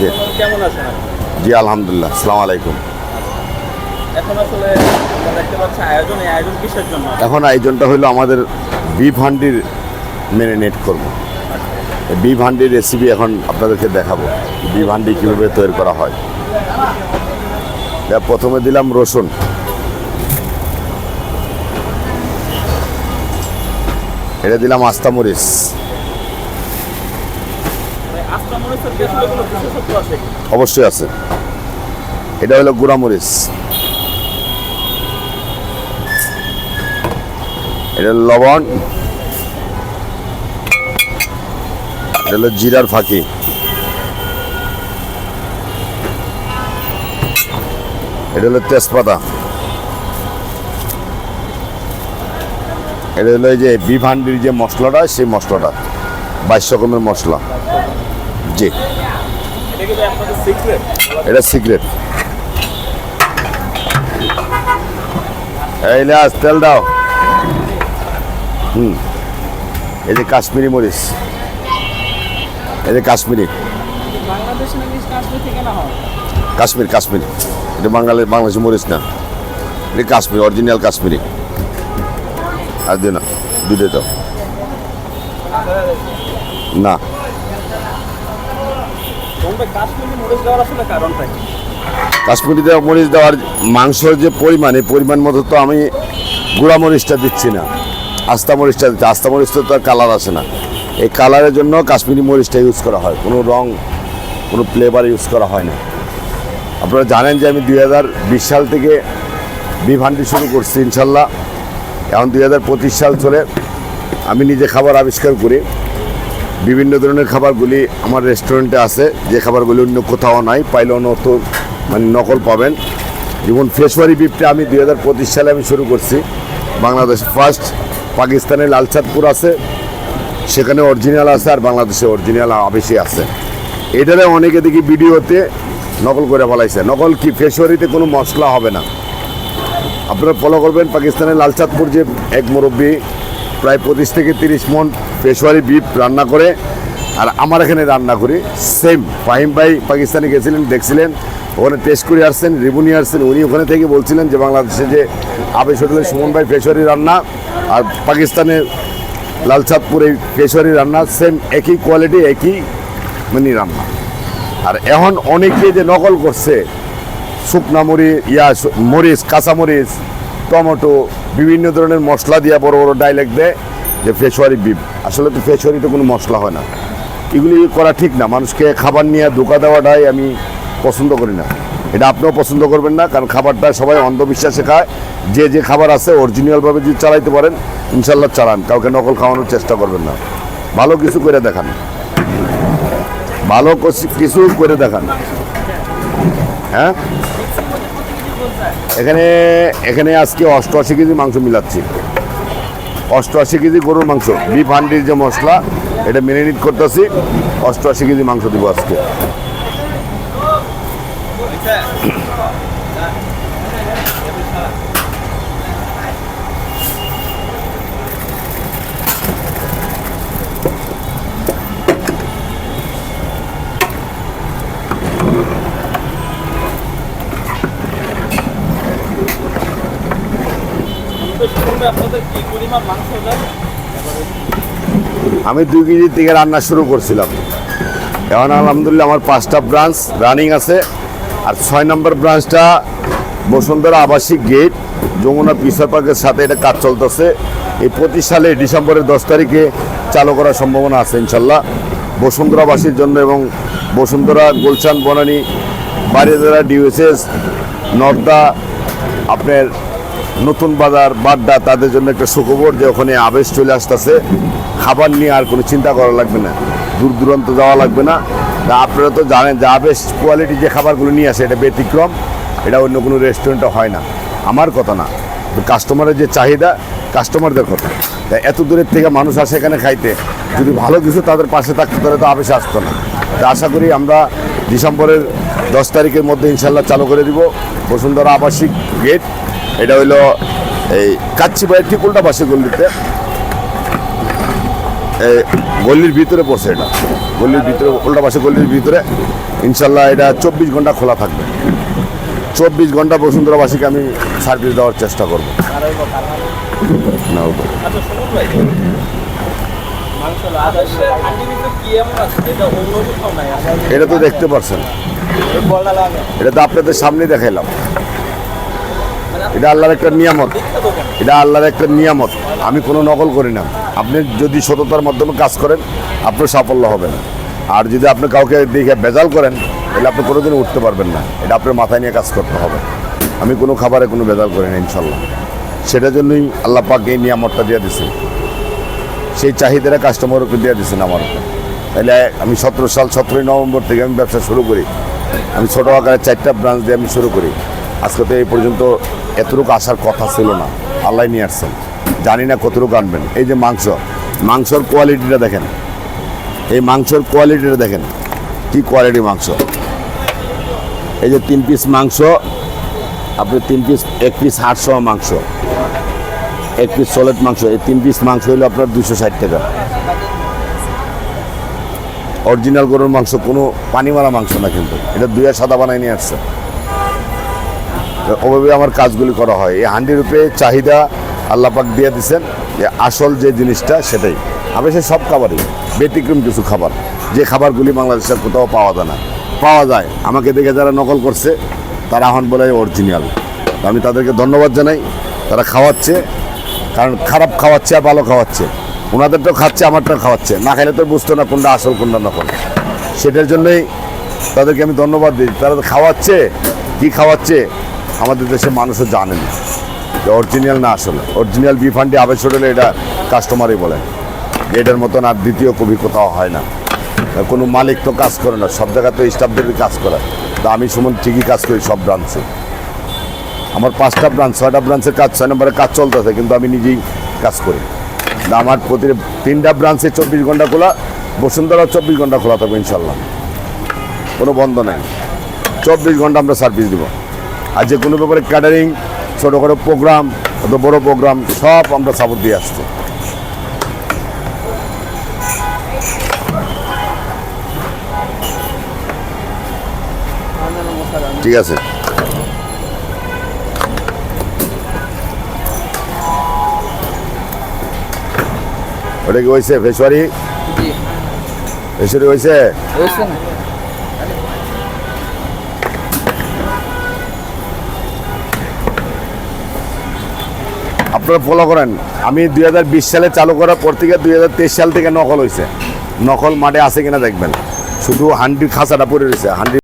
জি। কেমন আছেন জি আলহামদুলিল্লাহ। আসসালামু আলাইকুম। এখন আসলে দেখতে পাচ্ছি আয়োজন এই আয়োজন কিসের জন্য? এখন আয়োজনটা হলো আমাদের বিফ হান্ডির মেরিনেট করব। বিফ হান্ডির রেসিপি এখন আপনাদেরকে দেখাবো বিফ হান্ডি কীভাবে তৈরি করা হয়। প্রথমে দিলাম রসুন। এটা দিলাম আস্তা মরিচ মানে আস্তা মরিচের পেছনে কোনো বিশেষত্ব আছে কি? অবশ্যই আছে। এটা হলো গুঁড়া মরিচ। এটা লবণ। এটা হলো জিরার ফাঁকি। এটা হলো তেজপাতা। এটা হলো যে বিফ হান্ডির যে মশলাটা, সেই মশলাটা, বাইশ রকমের মশলা। জি। এটা সিক্রেট এই লাস তেল দাও। হুম। এই যে কাশ্মীরি মরিচ। এই যে কাশ্মীরি। কাশ্মীর কাশ্মীর। এটা বাঙালি, বাংলাদেশি মরিচ না। এটা কাশ্মীর অরিজিনাল কাশ্মীরি। আর দিও না, দুধে দাও। না তোমরা কাশ্মীরি মরিচ দেওয়ার আসলে কারণটা কি কাশ্মীরিতে মরিচ দেওয়ার মাংসর যে পরিমাণ, এই পরিমাণ মতো তো আমি গুঁড়া মরিচটা দিচ্ছি না। আস্তা মরিচটা দিচ্ছি, আস্তা মরিচটা তো আর কালার আসে না। এই কালারের জন্য কাশ্মীরি মরিচটা ইউজ করা হয়, কোনো রং, কোনো ফ্লেভার ইউজ করা হয় না। আপনারা জানেন যে আমি দুই হাজার বিশ সাল থেকে বিভান্ডি শুরু করছি, ইনশাল্লাহ। এখন দুই হাজার পঁচিশ সাল চলে, আমি নিজে খাবার আবিষ্কার করি। বিভিন্ন ধরনের খাবারগুলি আমার রেস্টুরেন্টে আছে। যে খাবারগুলি অন্য কোথাও নাই, পাইলেও নতুন মানে নকল পাবেন। যেমন ফেসওয়ারি বিফটা আমি দুই হাজার পঁচিশ সালে আমি শুরু করছি। বাংলাদেশ ফার্স্ট, পাকিস্তানে লালচাঁদপুর আছে, সেখানে অরিজিনাল আছে আর বাংলাদেশে অরিজিনাল আবেশি আছে। এটারে অনেকে দেখি ভিডিওতে নকল করে ফেলাইছে। নকল কি ফেসওয়ারিতে কোনো মশলা হবে না। আপনারা ফলো করবেন পাকিস্তানের লালচাঁদপুর যে এক মুরব্বী প্রায় পঁচিশ থেকে তিরিশ মন পেশোয়ারি বিফ রান্না করে আর আমার এখানে রান্না করি। সেম ফাহিম ভাই পাকিস্তানে গেছিলেন, দেখছিলেন, ওখানে টেস্ট করে আসছেন নিয়ে আসছেন, উনি ওখানে থেকে বলছিলেন যে বাংলাদেশে যে আবেশ হোটেলের সুমন ভাই পেশোয়ারি রান্না আর পাকিস্তানের লালচাঁদপুর পেশোয়ারি রান্না সেম একই কোয়ালিটি একই মানে রান্না। আর এখন অনেকে যে নকল করছে, শুকনা মরিচ, ইয়া, মরিচ কাঁচামরিচ টমেটো, বিভিন্ন ধরনের মশলা দিয়ে বড় বড় ডাইলেক্ট দেয় যে ফেসওয়ারি বিপ আসলে তো ফেসওয়ারিতে কোনো মশলা হয় না। এগুলি করা ঠিক না। মানুষকে খাবার নিয়ে ধোকা দেওয়াটাই আমি পছন্দ করি না। এটা আপনিও পছন্দ করবেন না, কারণ খাবারটা সবাই অন্ধবিশ্বাসে খায়। যে যে খাবার আছে অরিজিনালভাবে যদি চালাইতে পারেন ইনশাল্লাহ চালান। কাউকে নকল খাওয়ানোর চেষ্টা করবেন না। ভালো কিছু করে দেখান। ভালো কিছু করে দেখান। হ্যাঁ? এখানে এখানে আজকে অষ্টআশি কেজি মাংস মিলাচ্ছি। অষ্টআশি কেজি গরুর মাংস বিফ হান্ডির যে মশলা, এটা মেরিনেট করতেছি। অষ্টআশি কেজি মাংস দিব আজকে। আমি দুই কেজির থেকে রান্না শুরু করছিলাম। এখন আলহামদুলিল্লাহ আমার পাঁচটা ব্রাঞ্চ রানিং আছে। আর ছয় নম্বর ব্রাঞ্চটা বসুন্ধরা আবাসিক গেট, যমুনা পিসার পার্কের সাথে এটা কাজ চলতেছে। এই পঁচিশ সালে ডিসেম্বরের দশ তারিখে চালু করার সম্ভাবনা আছে ইনশাল্লাহ। বসুন্ধরাবাসীর জন্য এবং বসুন্ধরা গোলচান বনানী বাড়িদারা ডিউএসএস নর্দা, আপনার নতুন বাজার, বাড্ডা, তাদের জন্য একটা সুখবর যে ওখানে আবেশ চলে আসতেছে। খাবার নিয়ে আর কোনো চিন্তা করা লাগবে না। দূর দূরান্ত যাওয়া লাগবে না। তা আপনারা তো জানেন যে আবেশ কোয়ালিটি যে খাবারগুলো নিয়ে আসে, এটা ব্যতিক্রম। এটা অন্য কোনো রেস্টুরেন্টে হয় না। আমার কথা না। কাস্টমারের যে চাহিদা কাস্টমারদের কথা। তা এত দূরের থেকে মানুষ আসে এখানে খাইতে। যদি ভালো কিছু তাদের পাশে থাকতো, তাহলে তো আবেশ আসতো না। তা আশা করি আমরা ডিসেম্বরের দশ তারিখের মধ্যে ইনশাল্লাহ চালু করে দিব। বসুন্ধরা আবাসিক গেট এটা হইল এই কাচ্চি বাইয়ের ঠিক উল্টা পাশে গল্লিতে এই গল্লির ভিতরে পড়ছে এটা। গলির ভিতরে উল্টা পাশে গলির ভিতরে। ইনশাল্লাহ এটা চব্বিশ ঘণ্টা খোলা থাকবে। চব্বিশ ঘণ্টা বসুন্ধরাবাসীকে আমি সার্ভিস দেওয়ার চেষ্টা করব। আচ্ছা এটা তো দেখতে পারছেন এটা তো আপনাদের সামনে দেখাইলাম। এটা আল্লাহর একটা নিয়ামত। এটা আল্লাহর একটা নিয়ামত। আমি কোনো নকল করি না। আপনি যদি সততার মাধ্যমে কাজ করেন আপনার সাফল্য হবে না আর যদি আপনি কাউকে দেখে বেজাল করেন, তাহলে আপনি কোনোদিন উঠতে পারবেন না। এটা আপনার মাথায় নিয়ে কাজ করতে হবে। আমি কোনো খাবারে কোনো বেজাল করি না ইনশাল্লাহ সেটার জন্যই আল্লাহ পাক এই নিয়ামতটা দিয়ে দিছেন সেই চাহিদাটা কাস্টমারকে দিয়ে দিছেন আমার তাহলে আমি সতেরো সাল, সতেরোই নভেম্বর থেকে আমি ব্যবসা শুরু করি। আমি ছোটো আকারে চারটা ব্রাঞ্চ দিয়ে আমি শুরু করি। আজকে তো এই পর্যন্ত এতটুকু আসার কথা ছিল না। আল্লাহ নিয়ে আসছেন। জানি না কতটুকু আনবেন। এই যে মাংস, মাংসর কোয়ালিটিটা দেখেন। এই মাংসর কোয়ালিটিটা দেখেন। কি কোয়ালিটি মাংস। এই যে তিন পিস মাংস, আপনি তিন পিস এক পিস আটশো মাংস। এক পিস সলেট মাংস। এই তিন পিস মাংস হলো আপনার দুশো ষাট টাকা। অরিজিনাল গরুর মাংস, কোনো পানি মারা মাংস না কিন্তু। এটা দুইয়া সাদা বানাই নিয়ে আসছে। ওভাবে আমার কাজগুলি করা হয়। এই হান্ডি রূপে চাহিদা আল্লাপাক দিয়ে দিচ্ছেন যে আসল যে জিনিসটা সেটাই। আমি সে সব খাবারই, ব্যতিক্রম কিছু খাবার, যে খাবারগুলি বাংলাদেশের কোথাও পাওয়া যায় না। পাওয়া যায়, আমাকে দেখে যারা নকল করছে, তারা এখন বলে অরিজিনাল আমি তাদেরকে ধন্যবাদ জানাই, তারা খাওয়াচ্ছে, কারণ খারাপ খাওয়াচ্ছে আর ভালো খাওয়াচ্ছে। ওনাদেরটাও খাচ্ছে আমারটাও খাওয়াচ্ছে। না খাইলে তো বুঝতো না কোনটা আসল, কোনটা নকল। সেটার জন্যই তাদেরকে আমি ধন্যবাদ দিই। তারা তো খাওয়াচ্ছে, কী খাওয়াচ্ছে? আমাদের দেশে মানুষও জানে না যে অরিজিনাল না আসলে। অরিজিনাল বিফান্ডি আবেশ হোটেলে এটা কাস্টমারই বলে। এটার মতন আর দ্বিতীয় কবি কোথাও হয় না। কোনো মালিক তো কাজ করে না, সব জায়গায় তো স্টাফদেরই কাজ করে। তা আমি সুমন ঠিকই কাজ করি সব ব্রাঞ্চে আমার পাঁচটা ব্রাঞ্চ ছয়টা ব্রাঞ্চের কাজ, ছয় নম্বরে কাজ চলতেছে, কিন্তু আমি নিজেই কাজ করি। না আমার প্রতি তিনটা ব্রাঞ্চে চব্বিশ ঘণ্টা খোলা, বসুন্ধরা চব্বিশ ঘণ্টা খোলা থাকবে ইনশাল্লাহ কোনো বন্ধ নেই। চব্বিশ ঘণ্টা আমরা সার্ভিস দিব। আর যে কোনো ব্যাপারে ক্যাটারিং ছোটো করে প্রোগ্রাম অত বড় প্রোগ্রাম সব আমরা সাপোর্ট দিয়ে আসছি। ঠিক আছে। ওটা কি হয়েছে ফেসওয়ারি? ফেসওয়ারি হয়েছে? হয়েছে না। আপনারা ফলো করেন। আমি দুই হাজার বিশ সালে চালু করার পর থেকে দুই হাজার তেইশ সাল থেকে নকল হয়েছে নকল মাঠে আছে কিনা দেখবেন। শুধু হান্ডির খাঁচাটা পড়ে রয়েছে। হান্ডি